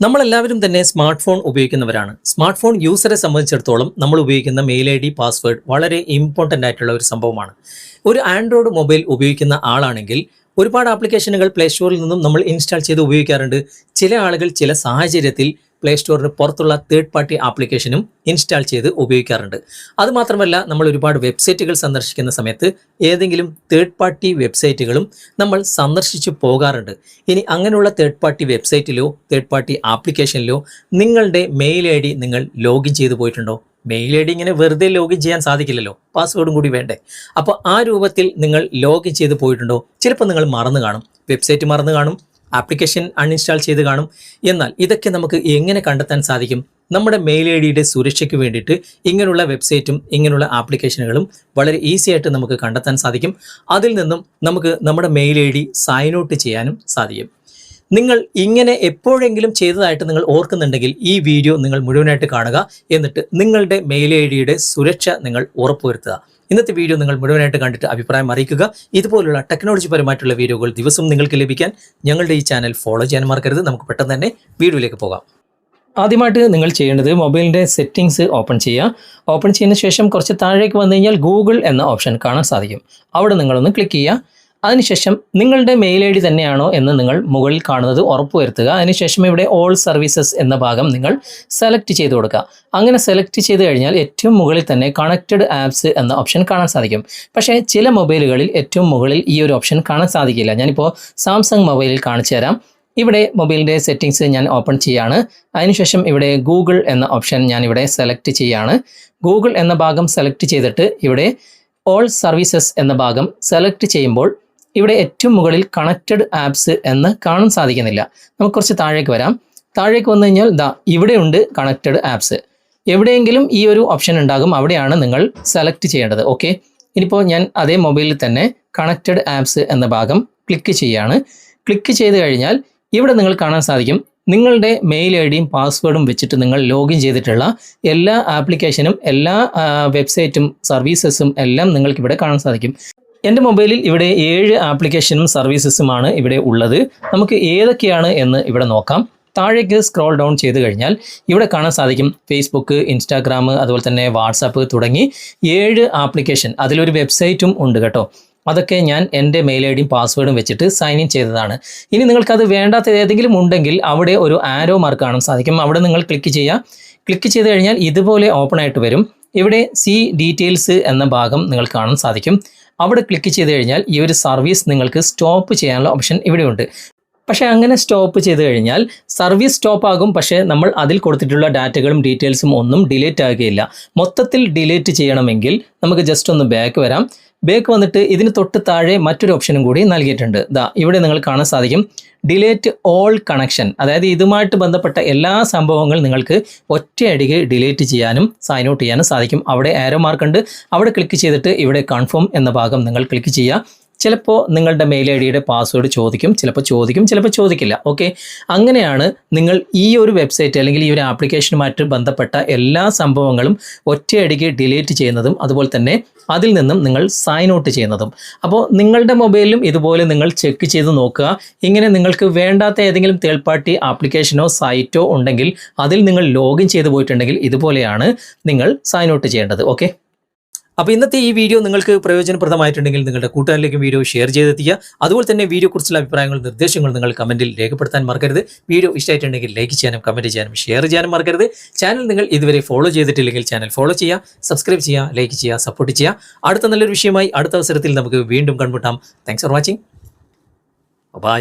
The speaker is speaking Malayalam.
നമ്മളെല്ലാവരും തന്നെ സ്മാർട്ട് ഫോൺ ഉപയോഗിക്കുന്നവരാണ്. സ്മാർട്ട് ഫോൺ യൂസറെ സംബന്ധിച്ചിടത്തോളം നമ്മൾ ഉപയോഗിക്കുന്ന മെയിൽ ഐ ഡി പാസ്വേഡ് വളരെ ഇമ്പോർട്ടന്റ് ആയിട്ടുള്ള ഒരു സംഭവമാണ്. ഒരു ആൻഡ്രോയിഡ് മൊബൈൽ ഉപയോഗിക്കുന്ന ആളാണെങ്കിൽ ഒരുപാട് ആപ്ലിക്കേഷനുകൾ പ്ലേ സ്റ്റോറിൽ നിന്നും നമ്മൾ ഇൻസ്റ്റാൾ ചെയ്ത് ഉപയോഗിക്കാറുണ്ട്. ചില ആളുകൾ ചില സാഹചര്യത്തിൽ പ്ലേ സ്റ്റോറിന് പുറത്തുള്ള തേർഡ് പാർട്ടി ആപ്ലിക്കേഷനും ഇൻസ്റ്റാൾ ചെയ്ത് ഉപയോഗിക്കാറുണ്ട്. അതുമാത്രമല്ല നമ്മൾ ഒരുപാട് വെബ്സൈറ്റുകൾ സന്ദർശിക്കുന്ന സമയത്ത് ഏതെങ്കിലും തേർഡ് പാർട്ടി വെബ്സൈറ്റുകളും നമ്മൾ സന്ദർശിച്ച് പോകാറുണ്ട്. ഇനി അങ്ങനെയുള്ള തേർഡ് പാർട്ടി വെബ്സൈറ്റിലോ തേർഡ് പാർട്ടി ആപ്ലിക്കേഷനിലോ നിങ്ങളുടെ മെയിൽ ഐ ഡി നിങ്ങൾ ലോഗിൻ ചെയ്തു പോയിട്ടുണ്ടോ? മെയിൽ ഐ ഡി ഇങ്ങനെ വെറുതെ ലോഗിൻ ചെയ്യാൻ സാധിക്കില്ലല്ലോ. പാസ്വേഡും കൂടി വേണ്ടേ. അപ്പോൾ ആ രൂപത്തിൽ നിങ്ങൾ ലോഗിൻ ചെയ്ത് പോയിട്ടുണ്ടോ? ചിലപ്പോൾ നിങ്ങൾ മറന്നു കാണും. വെബ്സൈറ്റ് മറന്നു കാണും. ആപ്ലിക്കേഷൻ അൺഇൻസ്റ്റാൾ ചെയ്ത് കാണും. എന്നാൽ ഇതൊക്കെ നമുക്ക് എങ്ങനെ കണ്ടെത്താൻ സാധിക്കും? നമ്മുടെ മെയിൽ ഐ ഡിയുടെ സുരക്ഷയ്ക്ക് വേണ്ടിയിട്ട് ഇങ്ങനെയുള്ള വെബ്സൈറ്റും ഇങ്ങനെയുള്ള ആപ്ലിക്കേഷനുകളും വളരെ ഈസി ആയിട്ട് നമുക്ക് കണ്ടെത്താൻ സാധിക്കും. അതിൽ നിന്നും നമുക്ക് നമ്മുടെ mail I D sign out ചെയ്യാനും സാധിക്കും. നിങ്ങൾ ഇങ്ങനെ എപ്പോഴെങ്കിലും ചെയ്തതായിട്ട് നിങ്ങൾ ഓർക്കുന്നുണ്ടെങ്കിൽ ഈ വീഡിയോ നിങ്ങൾ മുഴുവനായിട്ട് കാണുക. എന്നിട്ട് നിങ്ങളുടെ മെയിൽ ഐ ഡിയുടെ സുരക്ഷ നിങ്ങൾ ഉറപ്പുവരുത്തുക. ഇന്നത്തെ വീഡിയോ നിങ്ങൾ മുഴുവനായിട്ട് കണ്ടിട്ട് അഭിപ്രായം അറിയിക്കുക. ഇതുപോലുള്ള ടെക്നോളജി പരമായിട്ടുള്ള വീഡിയോകൾ ദിവസവും നിങ്ങൾക്ക് ലഭിക്കാൻ ഞങ്ങളുടെ ഈ ചാനൽ ഫോളോ ചെയ്യാൻ മറക്കരുത്. നമുക്ക് പെട്ടെന്ന് തന്നെ വീഡിയോയിലേക്ക് പോകാം. ആദ്യമായിട്ട് നിങ്ങൾ ചെയ്യേണ്ടത് മൊബൈലിന്റെ സെറ്റിങ്സ് ഓപ്പൺ ചെയ്യുക. ഓപ്പൺ ചെയ്യുന്ന ശേഷം കുറച്ച് താഴേക്ക് വന്നു കഴിഞ്ഞാൽ ഗൂഗിൾ എന്ന ഓപ്ഷൻ കാണാൻ സാധിക്കും. അവിടെ നിങ്ങളൊന്ന് ക്ലിക്ക് ചെയ്യുക. അതിനുശേഷം നിങ്ങളുടെ മെയിൽ ഐ ഡി തന്നെയാണോ എന്ന് നിങ്ങൾ മുകളിൽ കാണുന്നത് ഉറപ്പുവരുത്തുക. അതിനുശേഷം ഇവിടെ ഓൾ സർവീസസ് എന്ന ഭാഗം നിങ്ങൾ സെലക്ട് ചെയ്ത് കൊടുക്കുക. അങ്ങനെ സെലക്ട് ചെയ്ത് കഴിഞ്ഞാൽ ഏറ്റവും മുകളിൽ തന്നെ കണക്റ്റഡ് ആപ്സ് എന്ന ഓപ്ഷൻ കാണാൻ സാധിക്കും. പക്ഷേ ചില മൊബൈലുകളിൽ ഏറ്റവും മുകളിൽ ഈ ഒരു ഓപ്ഷൻ കാണാൻ സാധിക്കില്ല. ഞാനിപ്പോൾ സാംസങ് മൊബൈലിൽ കാണിച്ചു തരാം. ഇവിടെ മൊബൈലിന്റെ സെറ്റിങ്സ് ഞാൻ ഓപ്പൺ ചെയ്യാണ്. അതിനുശേഷം ഇവിടെ ഗൂഗിൾ എന്ന ഓപ്ഷൻ ഞാൻ ഇവിടെ സെലക്ട് ചെയ്യാണ്. ഗൂഗിൾ എന്ന ഭാഗം സെലക്ട് ചെയ്തിട്ട് ഇവിടെ ഓൾ സർവീസസ് എന്ന ഭാഗം സെലക്ട് ചെയ്യുമ്പോൾ ഇവിടെ ഏറ്റവും മുകളിൽ കണക്റ്റഡ് ആപ്സ് എന്ന് കാണാൻ സാധിക്കുന്നില്ല. നമുക്ക് കുറച്ച് താഴേക്ക് വരാം. താഴേക്ക് വന്നു കഴിഞ്ഞാൽ ദാ ഇവിടെയുണ്ട് കണക്റ്റഡ് ആപ്സ് എവിടെയെങ്കിലും ഈ ഒരു ഓപ്ഷൻ ഉണ്ടാകും അവിടെയാണ് നിങ്ങൾ സെലക്ട് ചെയ്യേണ്ടത്. ഓക്കെ ഇനിയിപ്പോൾ ഞാൻ അതേ മൊബൈലിൽ തന്നെ കണക്റ്റഡ് ആപ്സ് എന്ന ഭാഗം ക്ലിക്ക് ചെയ്യുകയാണ് ക്ലിക്ക് ചെയ്ത് കഴിഞ്ഞാൽ ഇവിടെ നിങ്ങൾ കാണാൻ സാധിക്കും. നിങ്ങളുടെ മെയിൽ ഐ ഡിയും പാസ്വേഡും വെച്ചിട്ട് നിങ്ങൾ ലോഗിൻ ചെയ്തിട്ടുള്ള എല്ലാ ആപ്ലിക്കേഷനും എല്ലാ വെബ്സൈറ്റും സർവീസസും എല്ലാം നിങ്ങൾക്ക് ഇവിടെ കാണാൻ സാധിക്കും. എന്റെ മൊബൈലിൽ ഇവിടെ ഏഴ് ആപ്ലിക്കേഷനും സർവീസസുമാണ് ഇവിടെ ഉള്ളത്. നമുക്ക് ഏതൊക്കെയാണ് എന്ന് ഇവിടെ നോക്കാം. താഴേക്ക് സ്ക്രോൾ ഡൗൺ ചെയ്ത് കഴിഞ്ഞാൽ ഇവിടെ കാണാൻ സാധിക്കും. ഫേസ്ബുക്ക് ഇൻസ്റ്റാഗ്രാം അതുപോലെ തന്നെ വാട്സാപ്പ് തുടങ്ങി ഏഴ് ആപ്ലിക്കേഷൻ. അതിലൊരു വെബ്സൈറ്റും ഉണ്ട് കേട്ടോ. അതൊക്കെ ഞാൻ എന്റെ മെയിൽ ഐ ഡിയും പാസ്വേഡും വെച്ചിട്ട് സൈൻ ഇൻ ചെയ്തതാണ്. ഇനി നിങ്ങൾക്കത് വേണ്ടാത്ത ഏതെങ്കിലും ഉണ്ടെങ്കിൽ അവിടെ ഒരു ആരോ മാർക്ക് കാണാൻ സാധിക്കും. അവിടെ നിങ്ങൾ ക്ലിക്ക് ചെയ്യുക ക്ലിക്ക് ചെയ്ത് കഴിഞ്ഞാൽ ഇതുപോലെ ഓപ്പൺ ആയിട്ട് വരും. ഇവിടെ സി ഡീറ്റെയിൽസ് എന്ന ഭാഗം നിങ്ങൾ കാണാൻ സാധിക്കും. അവിടെ ക്ലിക്ക് ചെയ്ത് കഴിഞ്ഞാൽ ഈ ഒരു സർവീസ് നിങ്ങൾക്ക് സ്റ്റോപ്പ് ചെയ്യാനുള്ള ഓപ്ഷൻ ഇവിടെയുണ്ട്. പക്ഷേ അങ്ങനെ സ്റ്റോപ്പ് ചെയ്ത് കഴിഞ്ഞാൽ സർവീസ് സ്റ്റോപ്പ് ആകും. പക്ഷേ നമ്മൾ അതിൽ കൊടുത്തിട്ടുള്ള ഡാറ്റകളും ഡീറ്റെയിൽസും ഒന്നും ഡിലീറ്റ് ആകുകയില്ല. മൊത്തത്തിൽ ഡിലീറ്റ് ചെയ്യണമെങ്കിൽ നമുക്ക് ജസ്റ്റ് ഒന്ന് ബാക്ക് വരാം. ബാക്ക് വന്നിട്ട് ഇതിന് തൊട്ട് താഴെ മറ്റൊരു ഓപ്ഷനും കൂടി നൽകിയിട്ടുണ്ട്. ദാ ഇവിടെ നിങ്ങൾ കാണാൻ സാധിക്കും. ഡിലേറ്റ് ഓൾ കണക്ഷൻ അതായത് ഇതുമായിട്ട് ബന്ധപ്പെട്ട എല്ലാ സംഭവങ്ങളും നിങ്ങൾക്ക് ഒറ്റയടിക്ക് ഡിലേറ്റ് ചെയ്യാനും സൈൻ ഔട്ട് ചെയ്യാനും സാധിക്കും. അവിടെ ആരോ മാർക്ക് ഉണ്ട്. അവിടെ ക്ലിക്ക് ചെയ്തിട്ട് ഇവിടെ കൺഫേം എന്ന ഭാഗം നിങ്ങൾ ക്ലിക്ക് ചെയ്യുക. ചിലപ്പോൾ നിങ്ങളുടെ മെയിൽ ഐ ഡിയുടെ പാസ്വേഡ് ചോദിക്കും ചിലപ്പോൾ ചോദിക്കും ചിലപ്പോൾ ചോദിക്കില്ല ഓക്കെ അങ്ങനെയാണ് നിങ്ങൾ ഈ ഒരു വെബ്സൈറ്റ് അല്ലെങ്കിൽ ഈ ഒരു ആപ്ലിക്കേഷനുമായിട്ട് ബന്ധപ്പെട്ട എല്ലാ സംഭവങ്ങളും ഒറ്റയടിക്ക് ഡിലീറ്റ് ചെയ്യുന്നതും അതുപോലെ തന്നെ അതിൽ നിന്നും നിങ്ങൾ സൈൻ ഔട്ട് ചെയ്യുന്നതും. അപ്പോൾ നിങ്ങളുടെ മൊബൈലിലും ഇതുപോലെ നിങ്ങൾ ചെക്ക് ചെയ്ത് നോക്കുക. ഇങ്ങനെ നിങ്ങൾക്ക് വേണ്ടാത്ത ഏതെങ്കിലും തേർഡ് പാർട്ടി ആപ്ലിക്കേഷനോ സൈറ്റോ ഉണ്ടെങ്കിൽ അതിൽ നിങ്ങൾ ലോഗിൻ ചെയ്ത് പോയിട്ടുണ്ടെങ്കിൽ ഇതുപോലെയാണ് നിങ്ങൾ സൈൻ ഔട്ട് ചെയ്യേണ്ടത് ഓക്കെ അപ്പോൾ ഇന്നത്തെ ഈ വീഡിയോ നിങ്ങൾക്ക് പ്രയോജനപ്രദമായിട്ടുണ്ടെങ്കിൽ നിങ്ങളുടെ കൂട്ടുകാരിലേക്കും വീഡിയോ ഷെയർ ചെയ്തെത്തിക്കുക അതുപോലെ തന്നെ വീഡിയോ കുറിച്ചുള്ള അഭിപ്രായങ്ങളും നിർദ്ദേശങ്ങളും നിങ്ങൾ കമന്റിൽ രേഖപ്പെടുത്താൻ മറക്കരുത്. വീഡിയോ ഇഷ്ടമായിട്ടുണ്ടെങ്കിൽ ലൈക്ക് ചെയ്യാനും കമന്റ് ചെയ്യാനും ഷെയർ ചെയ്യാനും മറക്കരുത്. ചാനൽ നിങ്ങൾ ഇതുവരെ ഫോളോ ചെയ്തിട്ടില്ലെങ്കിൽ ചാനൽ ഫോളോ ചെയ്യുക സബ്സ്ക്രൈബ് ചെയ്യുക ലൈക്ക് ചെയ്യുക സപ്പോർട്ട് ചെയ്യുക. അടുത്ത നല്ലൊരു വിഷയമായി അടുത്ത അവസരത്തിൽ നമുക്ക് വീണ്ടും കണ്ടുമുട്ടാം. Thanks for watching bye